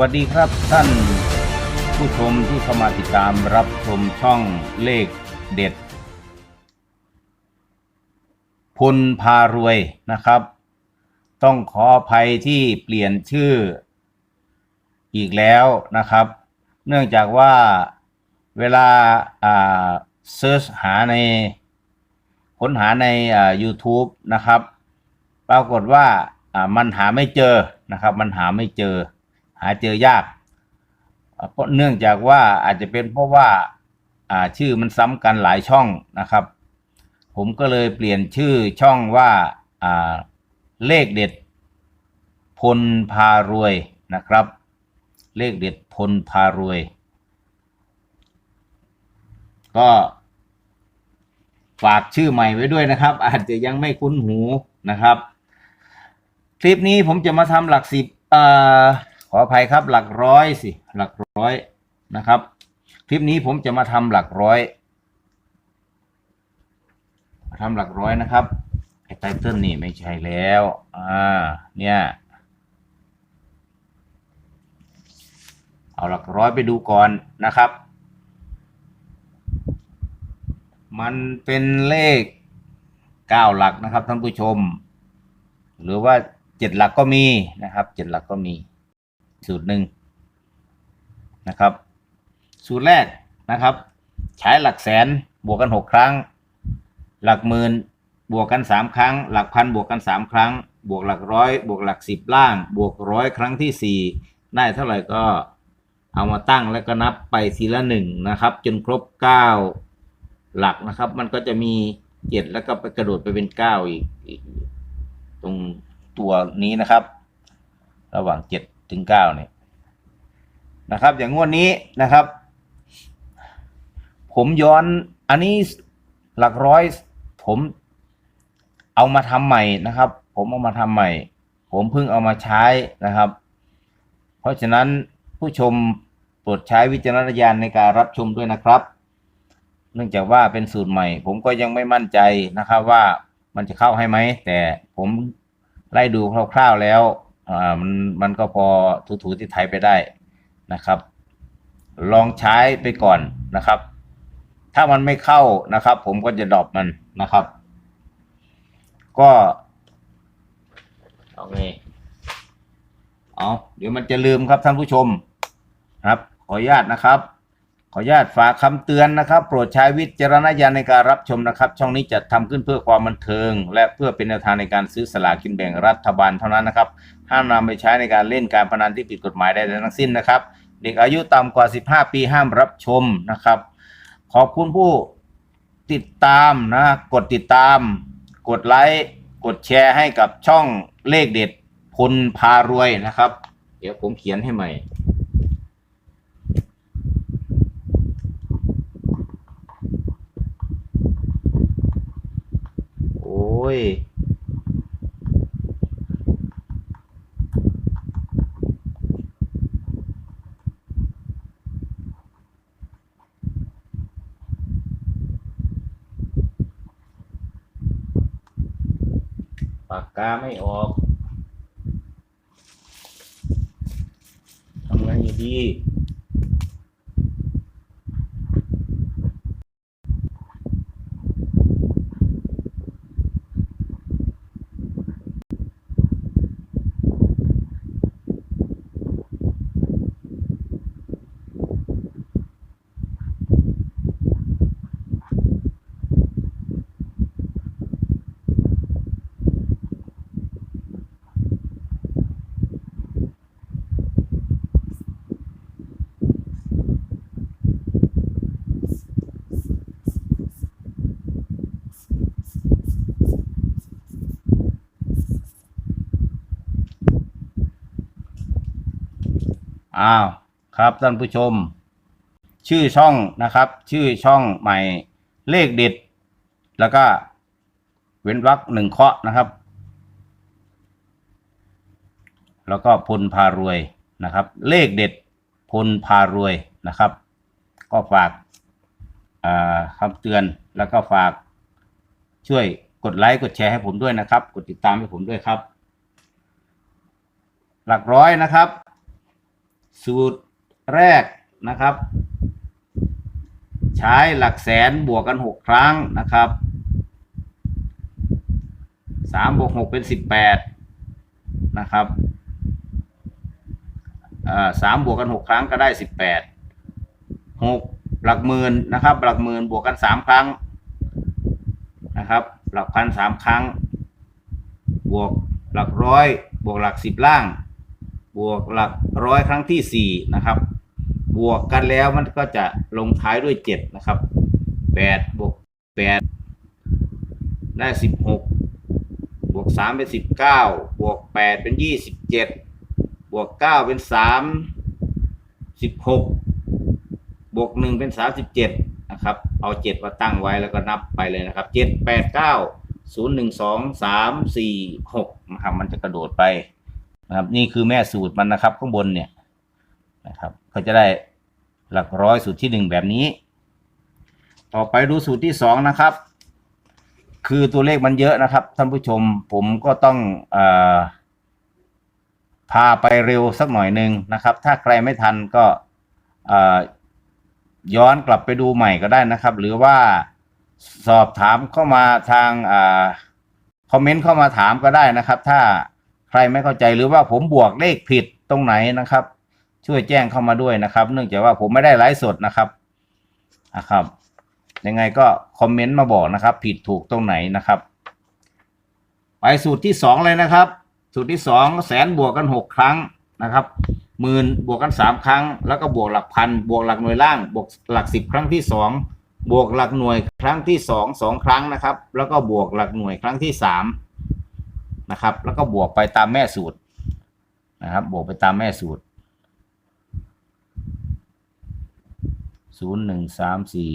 วัสดีครับท่านผู้ชมที่เข้ามาติดตามรับชมช่องเลขเด็ด พลพารวยนะครับ ต้องขออภัยที่เปลี่ยนชื่ออีกแล้วนะครับ เนื่องจากว่าเวลาอ่าเซิร์ชหาในค้นหาในอ่า YouTube นะครับ ปรากฏว่าอ่ามันหาไม่เจอนะครับ มันหาไม่เจอ หาเจอยากเพราะเนื่องจากว่าอาจจะเป็นเพราะว่าชื่อมันซ้ำกันหลายช่องนะครับ ผมก็เลยเปลี่ยนชื่อช่องว่าเลขเด็ด พลพารวยนะครับ เลขเด็ดพลพารวย ก็ฝากชื่อใหม่ไว้ด้วยนะครับ อาจจะยังไม่คุ้นหูนะครับ คลิปนี้ผมจะมาทำหลักสิบอ่อข ออภัยครับหลักร้อยสิหลักร้อยนะครับ คลิปนี้ผมจะมาทำหลักร้อยมาทำหลักร้อยนะครับไอ้ไตเติ้ลนี่ไม่ใช่แล้วอ่าเนี่ยเอาหลักร้อยไปดูก่อนนะครับ มันเป็นเลขเก้าหลักนะครับท่านผู้ชม หรือว่าเจ็ดหลักก็มีนะครับเจ็ดหลักก็มี สูตรหนึ่งนะครับ สูตรแรกนะครับ ใช้หลักแสนบวกกันหกครั้ง หลักหมื่นบวกกันสามครั้ง หลักพันบวกกันสามครั้ง บวกหลักร้อย บวกหลักสิบล่าง บวกร้อยครั้งที่สี่ได้เท่าไหร่ก็เอามาตั้งแล้วก็นับไปทีละหนึ่งนะครับ จนครบเก้าหลักนะครับ มันก็จะมีเจ็ดแล้วก็ไปกระโดดไปเป็นเก้าอีกอีกตรงตัวนี้นะครับ ระหว่างเจ็ด ถึงเก้าเนี่ยนะครับ อย่างงวดนี้นะครับ ผมย้อนอันนี้หลักร้อย ผมเอามาทำใหม่นะครับ ผมเอามาทำใหม่ ผมเพิ่งเอามาใช้นะครับ เพราะฉะนั้นผู้ชมโปรดใช้วิจารณญาณในการรับชมด้วยนะครับ เนื่องจากว่าเป็นสูตรใหม่ ผมก็ยังไม่มั่นใจนะครับว่ามันจะเข้าให้ไหม แต่ผมไล่ดูคร่าวๆแล้ว อ่ามันมันก็พอถูๆที่ไทยไปได้นะครับ ลองใช้ไปก่อนนะครับ ถ้ามันไม่เข้านะครับ ผมก็จะดรอปมันนะครับ ก็เอาไงเอาเดี๋ยวมันจะลืมครับท่านผู้ชมครับ ขออนุญาตนะครับข ออนุญาตฝากคำเตือนนะครับ โปรดใช้วิจารณญาณในการรับชมนะครับ ช่องนี้จัดทำขึ้นเพื่อความบันเทิง และเพื่อเป็นแนวทางในการซื้อสลากกินแบ่งรัฐบาลเท่านั้นนะครับห้ามนำไปใช้ในการเล่นการพนันที่ผิดกฎหมายใดๆทั้งสิ้นนะครับ เด็กอายุต่ำกว่า 15 ปีห้ามรับชมนะครับ ขอบคุณผู้ติดตามนะกดติดตาม กดไลค์กดแชร์ให้กับช่องเลขเด็ดพลพารวยนะครับ เดี๋ยวผมเขียนให้ใหม่ โอ้ ย ปากกาไม่ออก ทำไงดี อ้าวครับท่านผู้ชม ชื่อช่องนะครับ ชื่อช่องใหม่เลขเด็ด แล้วก็ เว้นวรรคหนึ่งเคาะนะครับ แล้วก็พลพารวยนะครับ เลขเด็ดพลพารวยนะครับ ก็ฝากคำเตือนแล้วก็ฝากช่วยกดไลค์กดแชร์ให้ผมด้วยนะครับ กดติดตามให้ผมด้วยครับ หลักร้อยนะครับ สูตรแรกนะครับ ใช้หลักแสนบวกกันหกครั้งนะครับสามบวกหกเป็นสิบแปดนะครับสามบวกกันหกครั้งก็ได้สิบแปดหกหลักหมื่นนะครับ หลักหมื่นบวกกันสามครั้งนะครับ หลักพันสามครั้ง บวกหลักร้อย บวกหลักสิบล่าง บวกหลักร้อยครั้งที่สี่นะครับ บวกกันแล้วมันก็จะลงท้ายด้วยเจ็ดนะครับแปดบวกแปดได้สิบหกบวกสามเป็นสิบเก้าบวกแปดเป็นยี่สิบเจ็ดบวกเก้าเป็นสามสิบหกบวกหนึ่งเป็นสามสิบเจ็ดนะครับ เอาเจ็ดมาตั้งไว้แล้วก็นับไปเลยนะครับเจ็ดแปดเก้าศูนย์หนึ่งสองสามสี่หกนะครับ มันจะกระโดดไป นะครับ นี่คือแม่สูตรมันนะครับ ข้างบนเนี่ยนะครับ ก็จะได้หลักร้อยสูตรที่หนึ่งแบบนี้ ต่อไปดูสูตรที่สองนะครับ คือตัวเลขมันเยอะนะครับ ท่านผู้ชมผมก็ต้องอพาไปเร็วสักหน่อยหนึ่งนะครับ ถ้าใครไม่ทันก็ย้อนกลับไปดูใหม่ก็ได้นะครับ หรือว่าสอบถามเข้ามาทางอคอมเมนต์เข้ามาถามก็ได้นะครับ ถ้า ใครไม่เข้าใจหรือว่าผมบวกเลขผิดตรงไหนนะครับ ช่วยแจ้งเข้ามาด้วยนะครับ เนื่องจากว่าผมไม่ได้ไลฟ์สดนะครับนะครับ ยังไงก็คอมเมนต์มาบอกนะครับ ผิดถูกตรงไหนนะครับ ไปสูตรที่สองเลยนะครับ สูตรที่สองแสนบวกกันหกครั้งนะครับหมื่นบวกกันสามครั้ง แล้วก็บวกหลักพันบวกหลักหน่วยล่าง บวกหลักสิบครั้งที่สองบวกหลักหน่วยครั้งที่สองสองครั้งนะครับ แล้วก็บวกหลักหน่วยครั้งที่สาม นะครับ แล้วก็บวกไปตามแม่สูตรนะครับ บวกไปตามแม่สูตรศูนย์หนึ่งสามสี่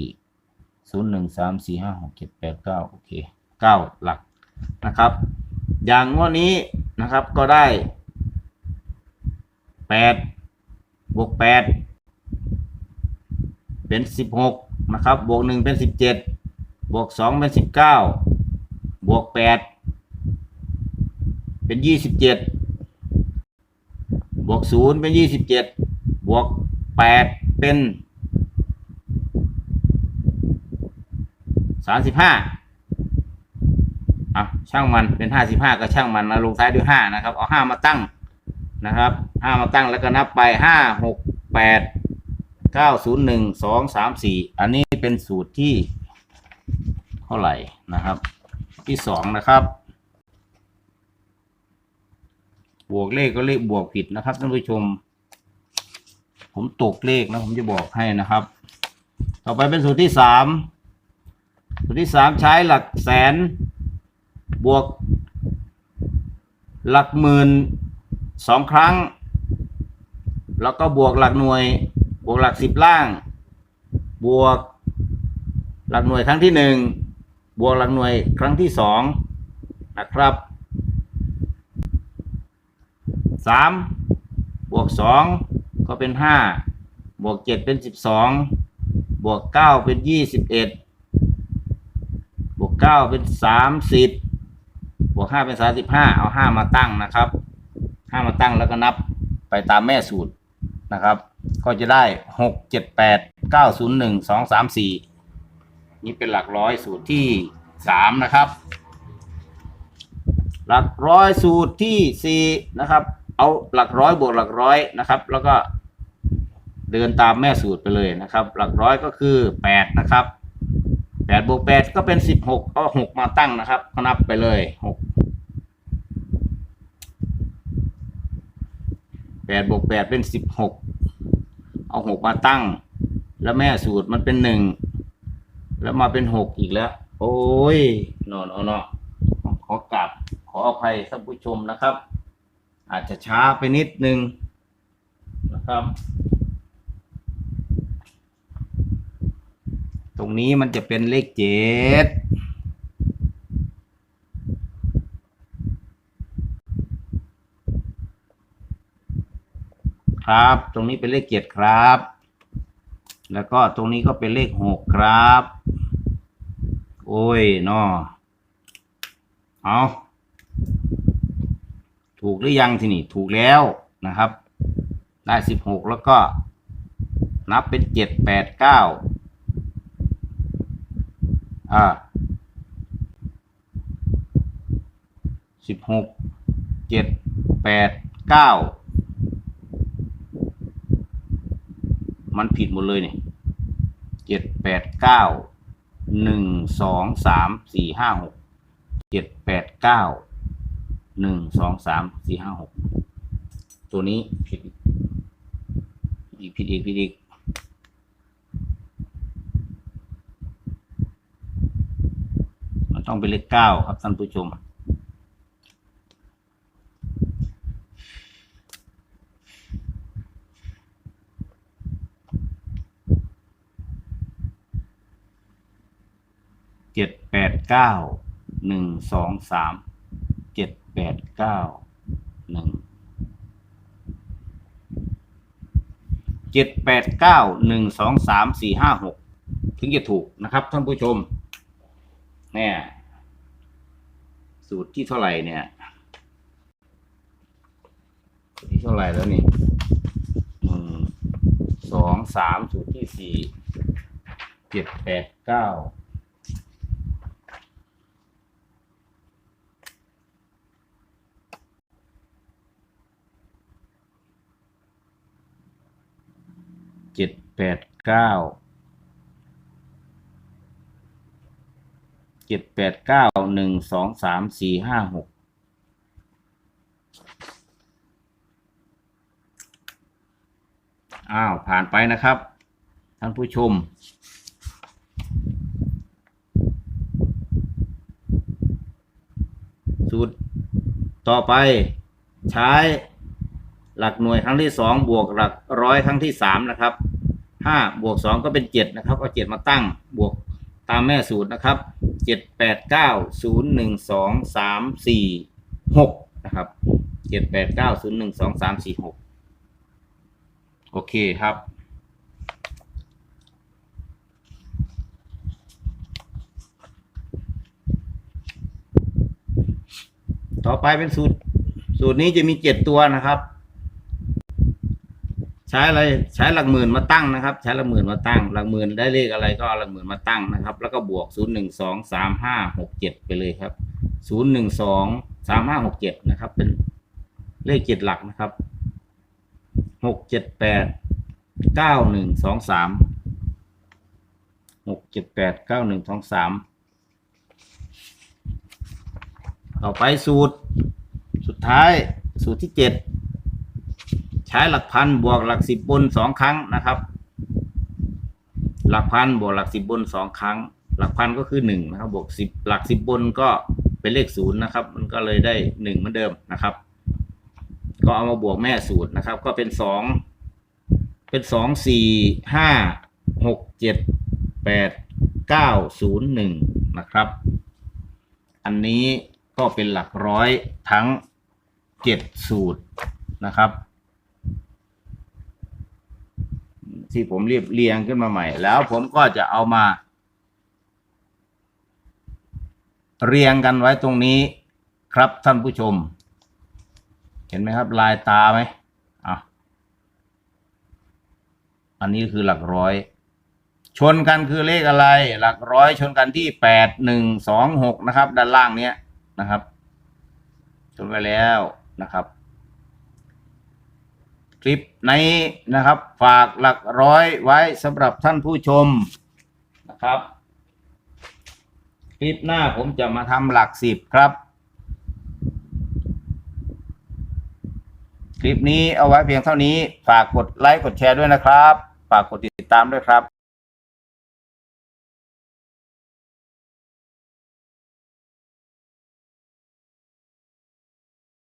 ศูนย์หนึ่งสามสี่ห้าหกเจ็ดแปดเก้าโอเคเก้าหลักนะครับ อย่างงวดนี้นะครับก็ได้แปดบวกแปดเป็นสิบหกนะครับ บวกหนึ่งเป็นสิบเจ็ดบวกสองเป็นสิบเก้าบวกแปด เป็นยี่สิบเจ็ดบวกศูนย์เป็นยี่สิบเจ็ดบวกแปดเป็นสามสิบห้าอะช่างมันเป็นห้าสิบห้าก็ช่างมันนะลงท้ายด้วยห้านะครับ เอาห้ามาตั้งนะครับห้ามาตั้งแล้วก็นับไปห้าหกแปดเก้าศูนย์หนึ่งสองสามสี่อันนี้เป็นสูตรที่เท่าไหร่นะครับ ที่สองนะครับ บวกเลขก็เลขบวกผิดนะครับท่านผู้ชม ผมตกเลขนะผมจะบอกให้นะครับ ต่อไปเป็นสูตรที่สามสูตรที่สามใช้หลักแสน บวก หลักหมื่นสองครั้ง แล้วก็บวกหลักหน่วย บวกหลักสิบล่าง บวก หลักหน่วยครั้งที่หนึ่งบวกหลักหน่วยครั้งที่สองนะครับ สามบวกสองก็เป็นห้าบวกเจ็ดเป็นสิบสองบวกเก้าเป็นยี่สิบเอ็ดบวกเก้าเป็นสามสิบบวกห้าเป็นสามสิบห้าเอาห้ามาตั้งนะครับห้ามาตั้งแล้วก็นับไปตามแม่สูตรนะครับ ก็จะได้หกเจ็ดแปดเก้าศูนย์หนึ่งสองสามสี่นี่เป็นหลักร้อยสูตรที่สามนะครับ หลักร้อยสูตรที่สี่นะครับ เอาหลักร้อยบวกหลักร้อยนะครับ แล้วก็เดินตามแม่สูตรไปเลยนะครับ หลักร้อยก็คือแปดนะครับแปดบวกแปดก็เป็นสิบหกก็หกมาตั้งนะครับก็นับไปเลยหกแปดบวกแปดเป็นสิบหกเอาหกมาตั้ง แล้วแม่สูตรมันเป็นหนึ่งแล้วมาเป็นหกอีกแล้ว โอ้ยนอนอนอขอกลับขออภัยท่านผู้ชมนะครับ อาจจะช้าไปนิดนึงนะครับ ตรงนี้มันจะเป็นเลขเจ็ดครับ ตรงนี้เป็นเลขเจ็ดครับ แล้วก็ตรงนี้ก็เป็นเลขหกครับ โอ้ยนอเอา ถูกหรือยังทีนี่ถูกแล้วนะครับ ได้สิบหกแล้วก็ นับเป็นเจ็ดแปดเก้าอ่าสิบหกเจ็ดแปดเก้ามันผิดหมดเลยเนี่ยเจ็ดแปดเก้าหนึ่งสองสามสี่ห้าหกเจ็ดแปดเก้า หนึ่งสองสามสี่ห้าหกตัวนี้ผิดอีกผิดอีกผิดอีกมันต้องเป็นเลขเก้าครับท่านผู้ชมเจ็ดแปดเก้าหนึ่งสองสาม เก้าหนึ่งเจ็ดแปดเก้าหนึ่งสองสามสี่ห้าหกถึงจะถูกนะครับท่านผู้ชม เนี่ย สูตรที่เท่าไหร่เนี่ยสูตรที่เท่าไหร่แล้วนี่หนึ่งสองสามสูตรที่สี่เจ็ดแปดเก้า เจ็ดแปดเก้าเจ็ดแปดเก้าหนึ่งสองสามสี่ห้าหกอ้าว ผ่านไปนะครับ ท่านผู้ชม สูตรต่อไปใช้ หลักหน่วยครั้งที่สองบวกหลักร้อยครั้งที่สามนะครับห้าบวกสองก็เป็นเจ็ดนะครับเอาเจ็ดมาตั้งบวกตามแม่สูตรนะครับเจ็ดแปดเก้าศูนย์หนึ่งสองสามสี่หกนะครับเจ็ดแปดเก้าศูนย์หนึ่งสองสามสี่หกโอเคครับต่อไปเป็นสูตร สูตรนี้จะมีเจ็ดตัวนะครับ ใช้อะไรใช้หลักหมื่นมาตั้งนะครับ ใช้หลักหมื่นมาตั้งหลักหมื่นได้เลขอะไรก็หลักหมื่นมาตั้งนะครับ แล้วก็บวกศูนย์หนึ่งสองสามห้าหกเจ็ดไปเลยครับศูนย์หนึ่งสองสามห้าหกเจ็ดนะครับ เป็นเลขเจ็ดหลักนะครับหกเจ็ดแปดเก้าหนึ่งสองสามหกเจ็ดแปดเก้าหนึ่งสองสามต่อไปสูตรสุดท้ายสูตรที่เจ็ด ใช้หลักพันบวกหลักสิบบนสองครั้งนะครับ หลักพันบวกหลักสิบบนสองครั้ง หลักพันก็คือหนึ่งนะครับ บวกสิบหลักสิบบนก็เป็นเลขศูนย์นะครับ มันก็เลยได้หนึ่งเหมือนเดิมนะครับ ก็เอามาบวกแม่สูตรนะครับ ก็เป็นสองเป็นสองสี่ห้าหกเจ็ดแปดเก้าศูนย์หนึ่งนะครับ อันนี้ก็เป็นหลักร้อยทั้งเจ็ดสูตรนะครับ ที่ผมเรียบเรียงขึ้นมาใหม่ แล้วผมก็จะเอามา เรียงกันไว้ตรงนี้ครับท่านผู้ชม เห็นไหมครับ ลายตาไหมอะอันนี้คือหลักร้อย ชนกันคือเลขอะไร หลักร้อยชนกันที่แปดหนึ่งสองหกนะครับ ด้านล่างเนี้ยนะครับ ชนไปแล้วนะครับ คลิปนี้นะครับ ฝากหลักร้อยไว้สำหรับท่านผู้ชมนะครับ คลิปหน้าผมจะมาทำหลักสิบครับ คลิปนี้เอาไว้เพียงเท่านี้ ฝากกดไลค์กดแชร์ด้วยนะครับ ฝากกดติดตามด้วยครับ